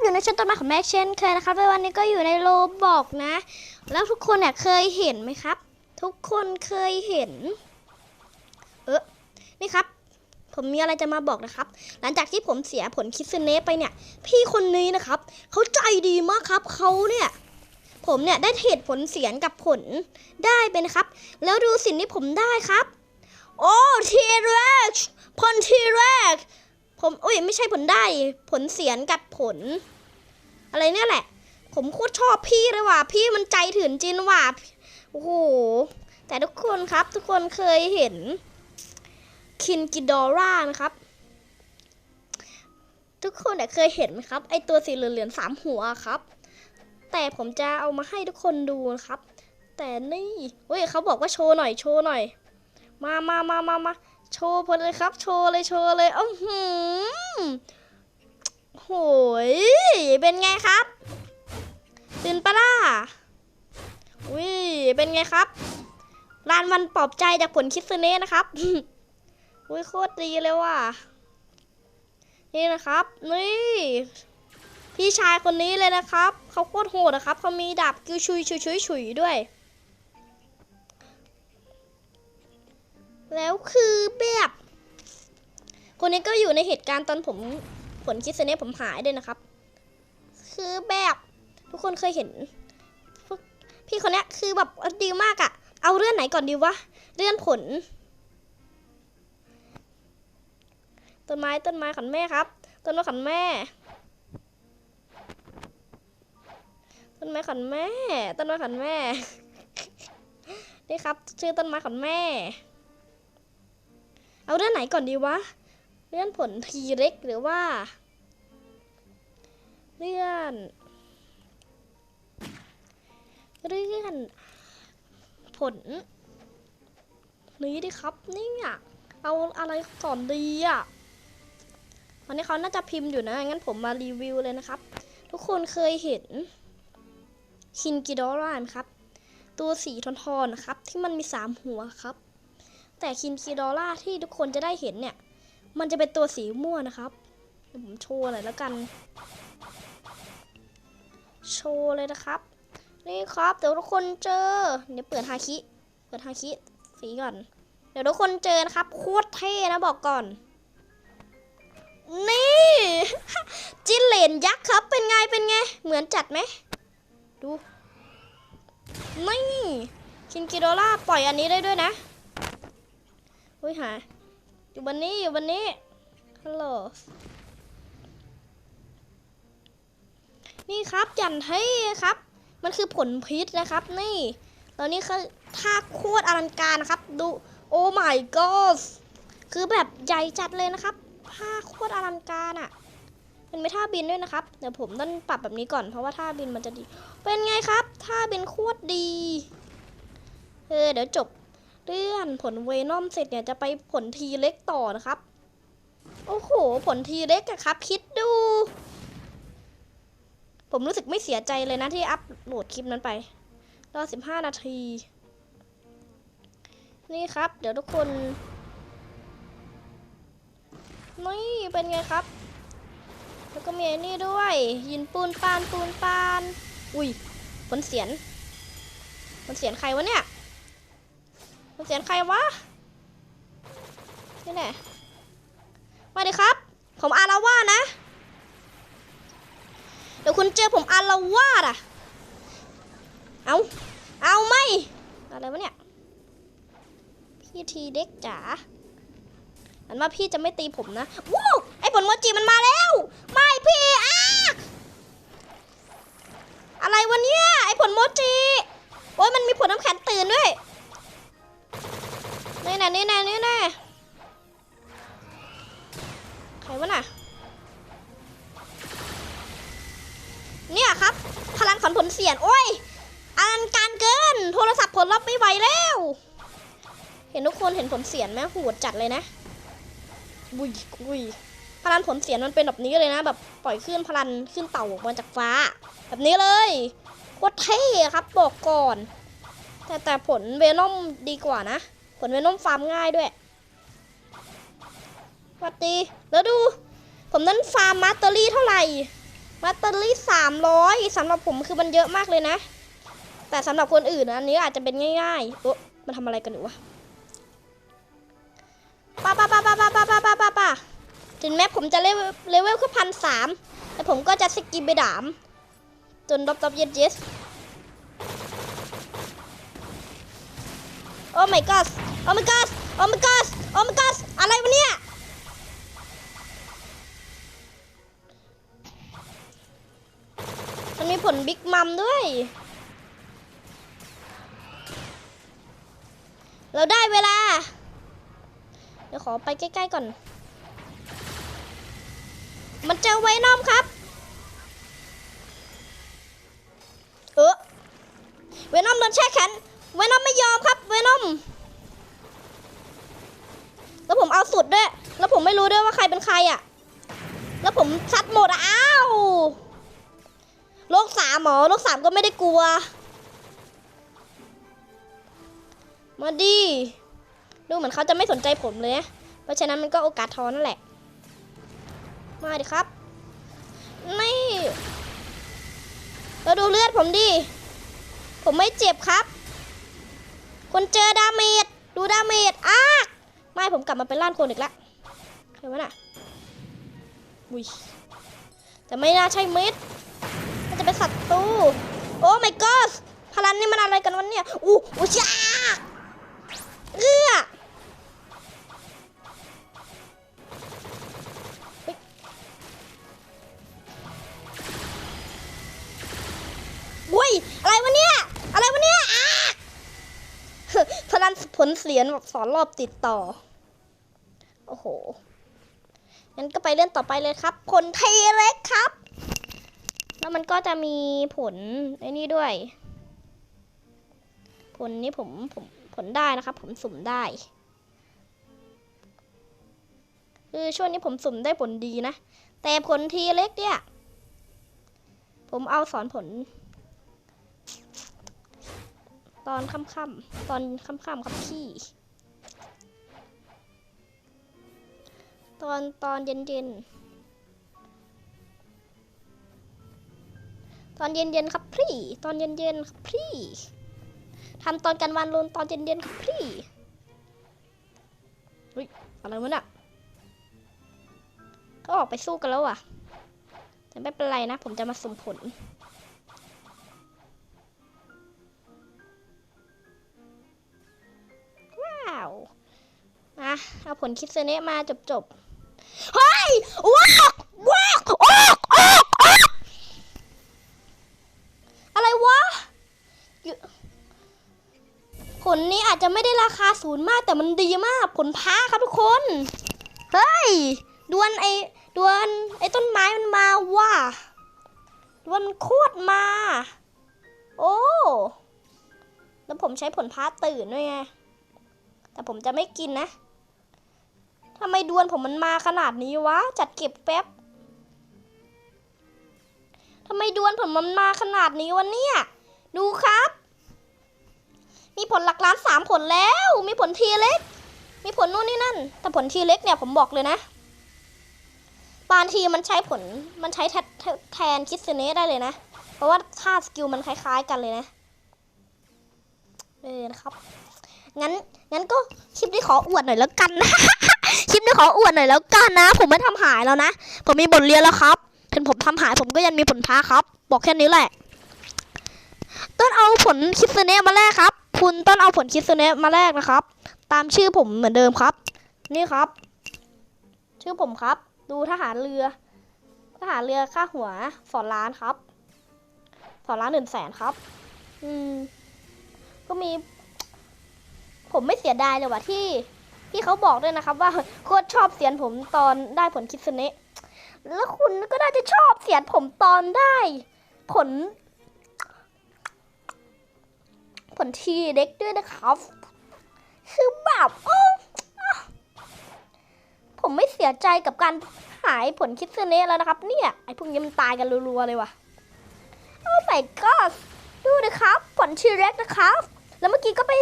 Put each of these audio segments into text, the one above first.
อยู่ในชั้นต้นไม้ของแม่เช่นเคยนะครับในวันนี้ก็อยู่ในโลบอกนะ แล้วทุกคนเนี่ยเคยเห็นไหมครับ ทุกคนเคยเห็น เออนี่ครับ ผมมีอะไรจะมาบอกนะครับ หลังจากที่ผมเสียผลคิดเซเนไปเนี่ย พี่คนนี้นะครับเขาใจดีมากครับเขาเนี่ย ผมเนี่ยได้เทรดผลเสียงกับผลได้เป็นครับ แล้วดูสิ่งที่ผมได้ครับ โอ้ทีแรกผลทีแรก ผมอุ้ยไม่ใช่ผลได้ ผลเสียงกับผล อะไรเนี่ยแหละ ผมโคตรชอบพี่เลยว่ะพี่มันใจถึงจริงว่ะโอ้โหแต่ทุกคนครับ ทุกคนเคยเห็นคินกิดอร่านะครับ ทุกคนเนี่ยเคยเห็นไหมครับ ไอตัวสีเหลืองๆสามหัวครับ แต่ผมจะเอามาให้ทุกคนดูนะครับ แต่นี่เฮ้ยเขาบอกว่าโชว์หน่อยโชว์หน่อย มามามามามาโชว์พอเลยครับ โชว์เลยโชว์เลยอ้อหือ หยเป็นไงครับ ตื่นปะล่ะอุ้ยเป็นไงครับรานวันปลอบใจจากผลคิดซเน่นะครับอุ้ยโคตรดีเลยว่ะ นี่นะครับ นี่ พี่ชายคนนี้เลยนะครับ เขาโคตรโหดนะครับ เขามีดาบกิวชุยชุยชุยชุยด้วย แล้วคือแบบ คนนี้ก็อยู่ในเหตุการณ์ตอนผม ลคิดเซเน่ผมหายด้วยนะครับ คือแบบทุกคนเคยเห็น พี่คนนี้คือแบบดีมากอะเอาเรื่องไหนก่อนดีวะเรื่องผล ต้นไม้ต้นไม้ขันแม่ครับ ต้นไม้ขันแม่ ต้นไม้ขันแม่ ต้นไม้ขันแม่ นี่ครับ ชื่อต้นไม้ขันแม่ เอาเรื่องไหนก่อนดีวะเรื่องผลทีเล็กหรือว่า เรื่องเรื่องผลนี้ดิครับเนี่ยเอาอะไรก่อนดีอะตอนนี้เขาน่าจะพิมพ์อยู่นะ งั้นผมมารีวิวเลยนะครับ ทุกคนเคยเห็นคินกิดอรานครับ ตัวสีทอนๆนะครับ ที่มันมีสามหัวครับ แต่คินคีดอล่าที่ทุกคนจะได้เห็นเนี่ย มันจะเป็นตัวสีม่วงนะครับเดี๋ยวผมโชว์หน่อยแล้วกัน โชว์เลยนะครับ นี่ครับเดี๋ยวทุกคนเจอ เดี๋ยวเปิดฮาคิ เปิดฮาคิสีก่อน เดี๋ยวทุกคนเจอนะครับโคตรเท่นะบอกก่อน นี่จินเหลนยักษ์ครับเป็นไงเป็นไง เหมือนจัดไหม ดูนี่คินกิโดล่าปล่อยอันนี้ได้ด้วยนะอุ้ยหาอยู่บนนี้อยู่บนนี้ฮัลโหล นี่ครับยันเท่ครับ มันคือผลพิษนะครับ นี่ตอนนี้คือท่าโคตรอลังการนะครับ ดูโอ้ my god คือแบบใหญ่จัดเลยนะครับท่าโคตรอลังการอะ่ะเป็นไม่ท่าบินด้วยนะครับ เดี๋ยวผมต้องปรับแบบนี้ก่อนเพราะว่าท่าบินมันจะดี เป็นไงครับ ท่าบินโคตรดีเออเดี๋ยวจบเรื่องผลเวนอมเสร็จเนี่ยจะไปผลทีเล็กต่อนะครับ โอ้โห ผลทีเล็กอะครับ คิดดู ผมรู้สึกไม่เสียใจเลยนะที่อัพโหลดคลิปนั้นไปรอสิบห้านาที นี่ครับ เดี๋ยวทุกคน นี่เป็นไงครับ แล้วก็มีนี่ด้วย ยินปูนปานปูนปาน อุ้ยผลเสียนผลเสียนใครวะเนี่ยเสียงใครวะนี่แน่มาดิครับ ผมอาราว่านะ เดี๋ยวคุณเจอผมอารวาสอะ เอาเอาไม่ อะไรวะเนี่ย พี่ทีเด็กจ๋าอันว่าพี่จะไม่ตีผมนะว้าวไอ้ผลโมจิมันมาแล้ว ไม่พี่อ้าอะไรวะเนี่ยไอ้ผลโมจิโอ้ยมันมีผลน้ำแข็งตื่นด้วยนี่น่นี่น่นี่น่ใค ห็นทุกคนเห็นผลเสียนไหมโหดจัดเลยนะบุยบุยพลังผลเสียนมันเป็นแบบนี้เลยนะ แบบปล่อยขึ้นพลังขึ้นเต่าออกมาจากฟ้า แบบนี้เลยโคตรเท่ครับบอกก่อน แต่แต่ผลเวนอมดีกว่านะ ผลเวนอมฟาร์มง่ายด้วยสวัสดีแล้วดู ผมนั้นฟาร์มมาสเตอรี่เท่าไหร่แบตเตอรี่สามร้อยสำหรับผมคือมันเยอะมากเลยนะ แต่สำหรับคนอื่นนะอันนี้อาจจะเป็นง่ายๆโอ๊ะมันทำอะไรกันอยู่วะ ป้าป้าป้าป้าป้าป้าป้าป้าป้าป้าถึงแม้ผมจะเลเวลเลเวลแค่พันสามแต่ผมก็จะสกิปไปดาม จนดบดบเย็ดเย็ดโอ้ my god โอ้ my god โอ้ my god โอ้ my god อะไรวะเนี่ยมันมีผลบิ๊กมัมด้วย เราได้เวลา เดี๋ยวขอไปใกล้ๆก่อน มันเจอไวนอมครับ เออเวนอมโดนแช่แข็งเวนอมไม่ยอมครับ เวนอม แล้วผมเอาสุดด้วย แล้วผมไม่รู้ด้วยว่าใครเป็นใครอะ แล้วผมซัดหมดอะอ้าวโลกสามหมอโลกสามก็ไม่ได้กลัว มาดี ดูเหมือนเขาจะไม่สนใจผมเลยนะเพราะฉะนั้นมันก็โอกาสทองนั่นแหละ มาดิครับ นี่เราดูเลือดผมดิ ผมไม่เจ็บครับ คนเจอดาเมจ ดูดาเมจอ้าไม่ผมกลับมาเป็นล้านคนอีกแล้วเห็นไหมน่ะอุ้ยแต่ไม่น่าใช่เม็ดมันจะเป็นศัตรูโอ้ my god พลันนี่มันอะไรกันวะเนี่ยอู้อู้จ้าเอื้อ ย อะไรวะเนี่ย อะไรวะเนี่ยอ้าพลันผลเสียนแบบสอนรอบติดต่อ โอ้โห งั้นก็ไปเรื่องต่อไปเลยครับ ผลเทเล็กครับ แล้วมันก็จะมีผลไอ้นี่ด้วย ผลนี้ผมผมผลได้นะครับ ผมสุ่มได้คือช่วงนี้ผมสุ่มได้ผลดีนะ แต่ผลทีเล็กเนี่ย ผมเอาสอนผล ตอนค่ำๆตอนค่ำๆครับพี่ ตอนตอนเย็นๆ ตอนเย็นๆครับพี่ตอนเย็นๆครับพี่ทำตอนกลารวันลนตอนเย็นๆครับพี่เฮ้ยอะไรวะน่ะเขาออกไปสู้กันแล้วอะ แต่ไม่เป็นไรนะ ผมจะมาสมผล ผลคิดเซเนะมาจบๆเฮ้ยว้าวว้าวออกออกออกอะไรวะผลนี้อาจจะไม่ได้ราคาศูนย์มากแต่มันดีมาก ผลพ้าครับทุกคน เฮ้ยดวนไอดวนไอต้นไม้มันมาว่ะดวนมันโคตรมา โอ้แล้วผมใช้ผลพ้าตื่นด้วยไงแต่ผมจะไม่กินนะ ทำไมดวนผมมันมาขนาดนี้วะ จัดเก็บแป๊บทำไมดวนผมมันมาขนาดนี้วะเนี่ย ดูครับ มีผลหลักล้านสามผลแล้ว มีผลทีเล็ก มีผลนู่นนี่นั่น แต่ผลทีเล็กเนี่ยผมบอกเลยนะบางทีมันใช้ผล มันใช้แทแทแทนคิดเซเนได้เลยนะ เพราะว่าค่าสกิลมันคล้ายๆกันเลยนะ เออนะครับ งั้น งั้นก็คลิปนี้ขออวดหน่อยแล้วกันนะ ปนี้ขออวดหน่อยแล้วกันนะ ผมไม่ทำหายแล้วนะ ผมมีบทเรียนแล้วครับ ถึงผมทำหายผมก็ยังมีผลพ้าครับ บอกแค่นี้แหละ ต้นเอาผลคิดเนะมาแลกครับ คุณต้นเอาผลคิดเนะมาแลกนะครับ ตามชื่อผมเหมือนเดิมครับ นี่ครับ ชื่อผมครับ ดูทหารเรือ ทหารเรือค่าหัวสอนล้านครับสอนล้านหนึ่งแสนครับ อืม ก็มี ผมไม่เสียดายเลยว่ะที่ ที่เขาบอกด้วยนะครับ ว่าโคตรชอบเสียนผมตอนได้ผลคิดสเนะแล้วคุณก็น่าจะชอบเสียนผมตอนได้ ผล ผลทีเด็กด้วยนะครับ คือแบบโอ้ผมไม่เสียใจกับการหายผลคิดสเนะแล้วนะครับ เนี่ยไอ้พวกนี้มันตายกันรัวๆเลยว่ะโอ้ใส่ก็ดูนะครับ ผลทีเล็กนะครับ แล้วเมื่อกี้ก็ไป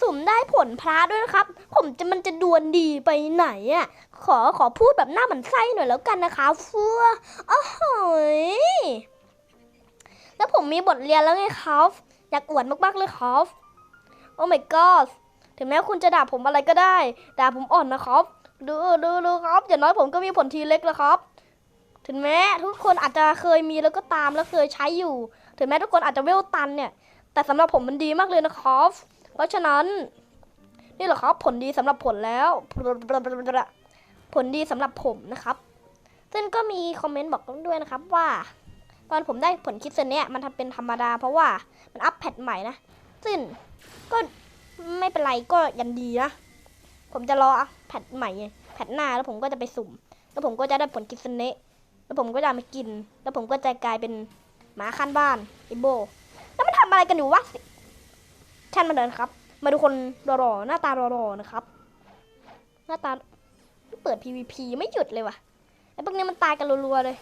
สุ่มได้ผลพระด้วยนะครับ ผมจะมันจะดวนดีไปไหนอะ ขอขอพูดแบบหน้าหมันไส้หน่อยแล้วกันนะคะฟัวโอ้โหยมีบทเรียนแล้วไงครับอยากอวดมากๆเลยครับโอ้ my god ถึงแม้คุณจะด่าผมอะไรก็ได้ ด่าผมอ่อนนะครับ ดูดูดูครับ อย่างน้อยผมก็มีผลทีเล็กแล้วครับ ถึงแม้ทุกคนอาจจะเคยมีแล้วก็ตามแล้วเคยใช้อยู่ ถึงแม้ทุกคนอาจจะเวลตันเนี่ย แต่สำหรับผมมันดีมากเลยนะครับ เพราะฉะนั้นนี่แหละครับผลดีสำหรับผลแล้ว ผลดีสำหรับผมนะครับซึ่งก็มีคอมเมนต์บอกด้วยนะครับว่า ตอนผมได้ผลคิดเซนเนี้ยมันทำเป็นธรรมดา เพราะว่ามันอัปแพทใหม่นะซึ่งก็ไม่เป็นไรก็ยันดีนะผมจะรอแพทใหม่แพทหน้าแล้วผมก็จะไปสุ่ม แล้วผมก็จะได้ผลคิดเซนเนะแล้วผมก็จะมากิน แล้วผมก็จะกลายเป็นหมาข้างบ้านไอโบแล้วมันทำอะไรกันอยู่วะ ท่านมาเดินครับ มาดูคนรอๆหน้าตารอๆนะครับ หน้าตาเปิด PVP ไม่หยุดเลยว่ะไอ้พวกนี้มันตายกันรัวๆเลย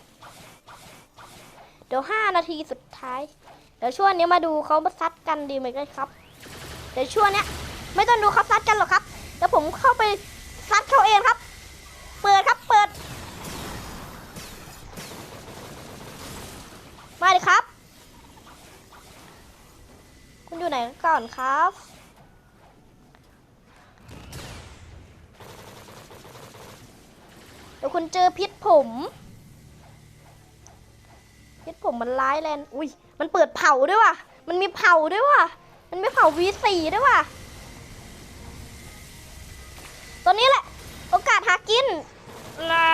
เดี๋ยวห้านาทีสุดท้าย เดี๋ยวช่วงนี้มาดูเขามาซัดกันดีไหมกันครับ เดี๋ยวช่วงเนี้ยไม่ต้องดูเขาซัดกันหรอกครับเดี๋ยวผมเข้าไปซัดเขาเองครับ เปิดครับเปิด มาดิครับ คุณ อยู่ไหนก่อนครับ เดี๋ยวคุณเจอพิษผม พิษผมมันร้ายแรงอุ้ย มันเปิดเผาด้วยว่ะ มันมีเผาด้วยว่ะ มันไม่เผา V4 ด้วยว่ะ ตัวนี้แหละ โอกาสหากินลา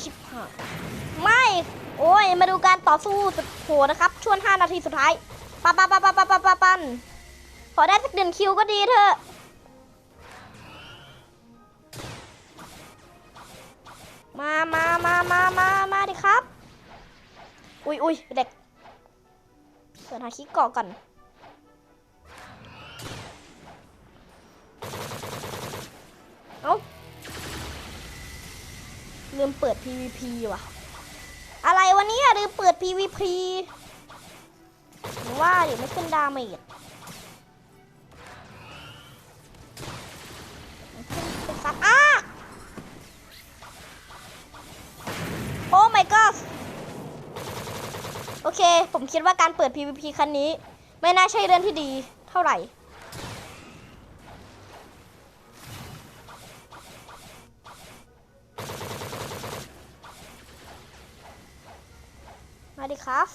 ชิบหายไม่ โอ้ย มาดูการต่อสู้สุดโหดนะครับ ช่วง5นาทีสุดท้ายปะปะปะปะปะปะปะปันขอได้สักเดือนคิวก็ดีเถอะมามามามามามาดิครับ อุ้ยอุ้ยเด็กเปิดหาคิกเกาะก่อนเอ้าลืมเปิด PVP ว่ะ อะไรวันนี้ลืมเปิด PVP หรือว่าเดี๋ยวไม่ขึ้นดาเมจอ้าโอ้ my god โอเค ผมคิดว่าการเปิด PVP ครั้งนี้ ไม่น่าใช่เรื่องที่ดีเท่าไหร่ ครับ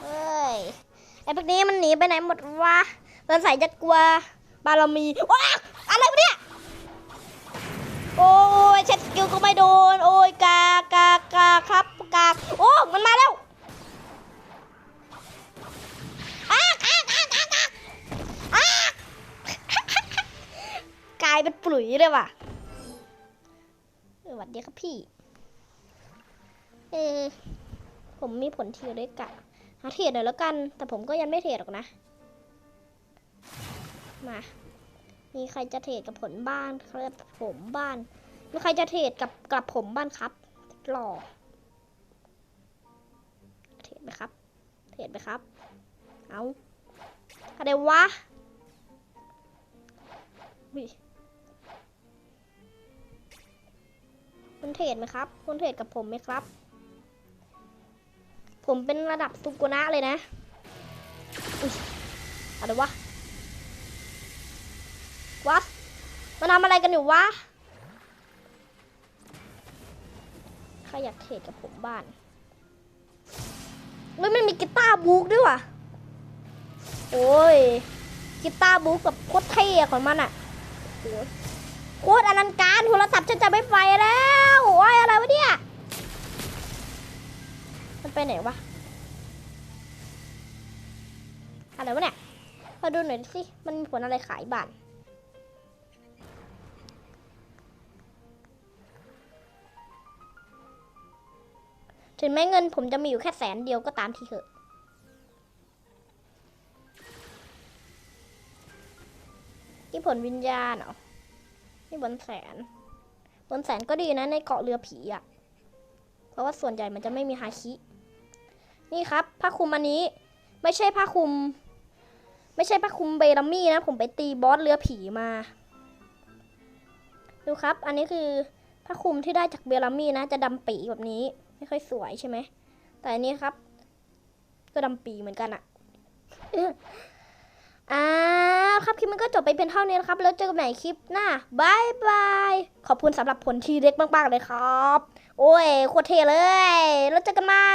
เฮ้ย ไอ้พวกนี้มันหนีไปไหนหมดวะสงสัยจะกลัวบารมีว้าอะไรวะเนี่ย โอ้ยเช็ดสกิลก็ไม่โดน โอ้ยกากากาครับกาโอ้มันมาแล้วกากอ้ากอ้ากอ้ากอ้ากกลายเป็นปุ๋ยเลยว่ะ สวัสดีครับพี่ เออผมมีผลเทียด้วยกะหาเทรดหน่อยแล้วกัน แต่ผมก็ยังไม่เทรดหรอกนะ มา มีใครจะเทรดกับผลบ้านครับผมบ้าน มีใครจะเทรดกับกับผมบ้านครับหล่อเทรดไหมครับ เทรดไหมครับ เอาอะไรวะอุ๊ คุณเทรดไหมครับ คุณเทรดกับผมไหมครับ ผมเป็นระดับสุกุนะเลยนะอะไรวะวัดมาทำอะไรกันอยู่วะ ใครอยากเทรดกับผมบ้านแล้วมันมีกีตาร์บุ๊กด้วยว่ะ โอ้ยกีตาร์บุ๊กแบบโคตรเท่ของมันอะโอ้ย โคตรอลังการโทรศัพท์ฉันจะไม่ไฟแล้วโอ้ยอะไรวะเนี่ย มันไปไหนวะ อะไรวะเนี่ย มาดูหน่อยสิ มันมีผลอะไรขายบ้านถึงแม้เงินผมจะมีอยู่แค่แสนเดียวก็ตามทีเถอะ ที่ผลวิญญาณเหรอ นี่บนแสน บนแสนก็ดีนะในเกาะเรือผีอะ่ะ เพราะว่าส่วนใหญ่มันจะไม่มีฮาคิ นี่ครับผ้าคลุมอันนี้ ไม่ใช่ผ้าคลุม ไม่ใช่ผ้าคลุมเบลัมมี่นะ ผมไปตีบอสเรือผีมา ดูครับ อันนี้คือผ้าคลุมที่ได้จากเบลามี่นะ จะดำปีแบบนี้ ไม่ค่อยสวยใช่ไหม แต่อันนี้ครับ ก็ดำปีเหมือนกันอะ อ่าครับคลิปมันก็จบไปเป็นเท่านี้นะครับ แล้วเจอกันใหม่คลิปหน้าบายบาย ขอบคุณสำหรับผลทีเล็กมากๆเลยครับ โอ้ยโคตรเท่เลย แล้วเจอกันใหม่